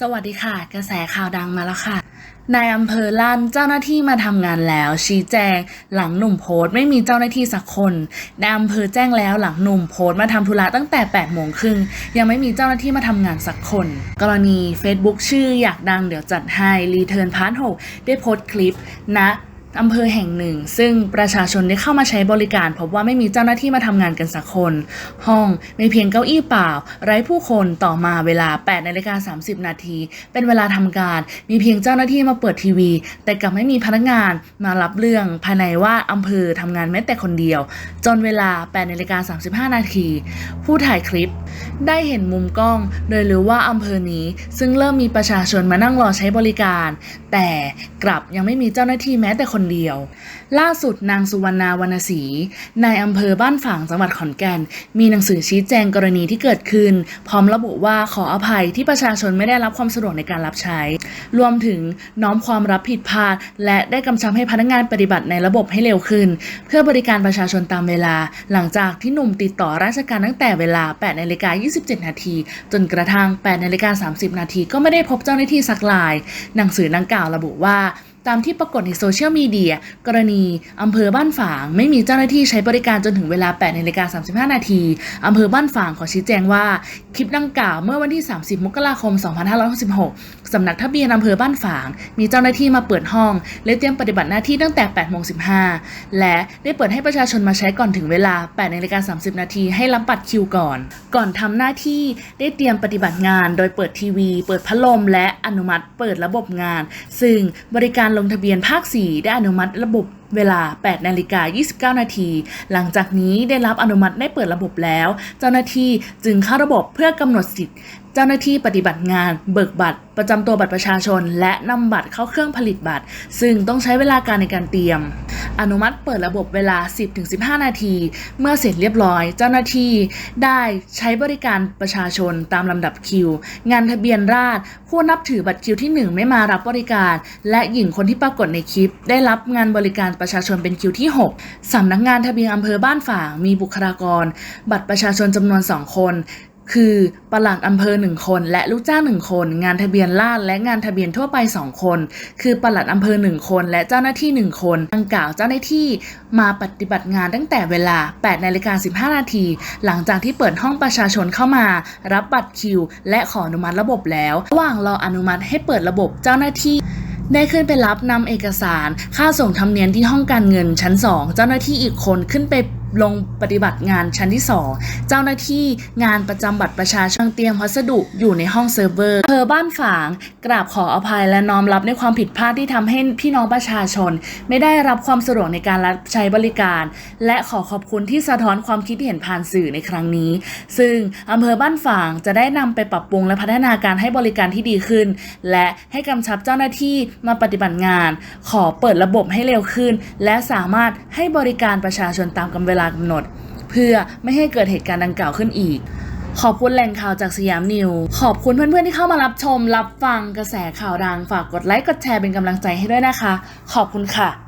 สวัสดีค่ะ กระแสข่าวดังมาแล้วค่ะ นายอำเภอลั่นเจ้าหน้าที่มาทำงานแล้ว ชี้แจง หลังหนุ่มโพสต์ไม่มีเจ้าหน้าที่สักคนนายอำเภอแจ้งแล้วหลังหนุ่มโพสต์มาทำธุระตั้งแต่8โมงครึ่งยังไม่มีเจ้าหน้าที่มาทำงานสักคน กรณี Facebook ชื่ออยากดังเดี๋ยวจัดให้รีเทิร์นพาร์ท6ได้โพสต์คลิปณ อำเภอแห่งหนึ่ง ซึ่งประชาชนได้เข้ามาใช้บริการ พบว่าไม่มีเจ้าหน้าที่มาทำงานกันสักคน ห้องมีเพียงเก้าอี้เปล่า ไร้ผู้คนต่อมาเวลา8นาฬิกา30 นาที เป็นเวลาทำการ มีเพียงเจ้าหน้าที่มาเปิดทีวี แต่กลับไม่มีพนักงานมารับเรื่องภายในว่าอำเภอทำงานแม้แต่คนเดียว จนเวลา8นาฬิกา35 นาที ผู้ถ่ายคลิป ได้เห็นมุมกล้อง โดยรู้ว่าอำเภอนี้ ซึ่งเริ่มมีประชาชนมานั่งรอใช้บริการ แต่กลับยังไม่มีเจ้าหน้าที่แม้แต่คนเดียว ล่าสุดนางสุวรรณาวรรณศรีนายอำเภอบ้านฝางจังหวัดขอนแก่น มีหนังสือชี้แจงกรณีที่เกิดขึ้น พร้อมระบุว่าขออภัยที่ประชาชนไม่ได้รับความสะดวกในการรับใช้ รวมถึงน้อมความรับผิดพลาด และได้กำชับให้พนักงานปฏิบัติในระบบให้เร็วขึ้น เพื่อบริการประชาชนตามเวลา หลังจากที่หนุ่มติดต่อราชการตั้งแต่เวลา8นาฬิกา27 นาที จนกระทั่ง8นาฬิกา30 นาทีก็ไม่ได้พบเจ้าหน้าที่สักราย หนังสือดังกล่าวระบุว่า ตามที่ปรากฏในโซเชียลมีเดียกรณีอำเภอบ้านฝาง ไม่มีเจ้าหน้าที่ใช้บริการจนถึงเวลา8นาฬิกา35 นาทีอำเภอบ้านฝางขอชี้แจงว่า คลิปดังกล่าวเมื่อวันที่ 30 มกราคม 2566 สำนักทะเบียนอำเภอบ้านฝาง มีเจ้าหน้าที่มาเปิดห้อง และเตรียมปฏิบัติหน้าที่ตั้งแต่8โมง15 และได้เปิดให้ประชาชนมาใช้ก่อนถึงเวลา8นาฬิกา30 นาทีให้รับบัตรคิวก่อน ก่อนทำหน้าที่ได้เตรียมปฏิบัติงาน โดยเปิดทีวี เปิดพัดลมและอนุมัติ เปิดระบบงาน ซึ่งบริการลงทะเบียนภาค 4 ได้อนุมัติระบบเวลา 8 นาฬิกา 29 นาที หลังจากนี้ได้รับอนุมัติได้เปิดระบบแล้ว เจ้าหน้าที่จึงเข้าระบบเพื่อกำหนดสิทธิ์ เจ้าหน้าที่ปฏิบัติงาน เบิกบัตร ประจำตัวบัตรประชาชน และนำบัตรเข้าเครื่องผลิตบัตร ซึ่งต้องใช้เวลาการในการเตรียม อนุมัติเปิดระบบเวลา 10-15 นาที เมื่อเสร็จเรียบร้อย เจ้าหน้าที่ได้ใช้บริการประชาชนตามลำดับคิว งานทะเบียนราษฎรผู้นับถือบัตรคิวที่ 1 ไม่มารับบริการ และหญิงคนที่ปรากฏในคลิป ได้รับงานบริการประชาชนเป็นคิวที่ 6 สำนักงานทะเบียนอำเภอบ้านฝาง มีบุคลากร บัตรประชาชนจำนวน 2 คน คือปลัดอำเภอหนึ่งคน และลูกจ้างหนึ่งคน งานทะเบียนราษและงานทะเบียนทั่วไป 2 คน คือปลัดอำเภอหนึ่งคน และเจ้าหน้าที่ 1 คนดังกล่าวเจ้าหน้าที่มาปฏิบัติงานตั้งแต่เวลา8นาฬิกา15 นาที หลังจากที่เปิดห้องประชาชนเข้ามา รับบัตรคิว และขออนุมัติระบบแล้ว ระหว่างรออนุมัติให้เปิดระบบเจ้าหน้าที่ ได้ขึ้นไปรับนำเอกสารค่าส่งธรรมเนียมที่ห้องการเงินชั้น 2 เจ้าหน้าที่อีกคนขึ้นไป ลงปฏิบัติงานชั้นที่ 2 เจ้าหน้าที่งานประจำบัตรประชาชนเตรียมพัสดุอยู่ในห้องเซิร์ฟเวอร์อำเภอบ้านฝาง กราบขออภัยและน้อมรับในความผิดพลาดที่ทำให้พี่น้องประชาชน ไม่ได้รับความสะดวกในการรับใช้บริการ และขอขอบคุณที่สะท้อนความคิดเห็นผ่านสื่อในครั้งนี้ ซึ่งอำเภอบ้านฝางจะได้นำไปปรับปรุงและพัฒนาการให้บริการที่ดีขึ้น และให้กำชับเจ้าหน้าที่มาปฏิบัติงาน ขอเปิดระบบให้เร็วขึ้น และสามารถให้บริการประชาชนตามกำเวลาากำหนด เพื่อไม่ให้เกิดเหตุการณ์ดังกล่าวขึ้นอีก ขอบคุณแหล่งข่าวจากสยามนิว ขอบคุณเพื่อนๆที่เข้ามารับชม รับฟังกระแสข่าวดัง ฝากกดไลค์กดแชร์เป็นกำลังใจให้ด้วยนะคะ ขอบคุณค่ะ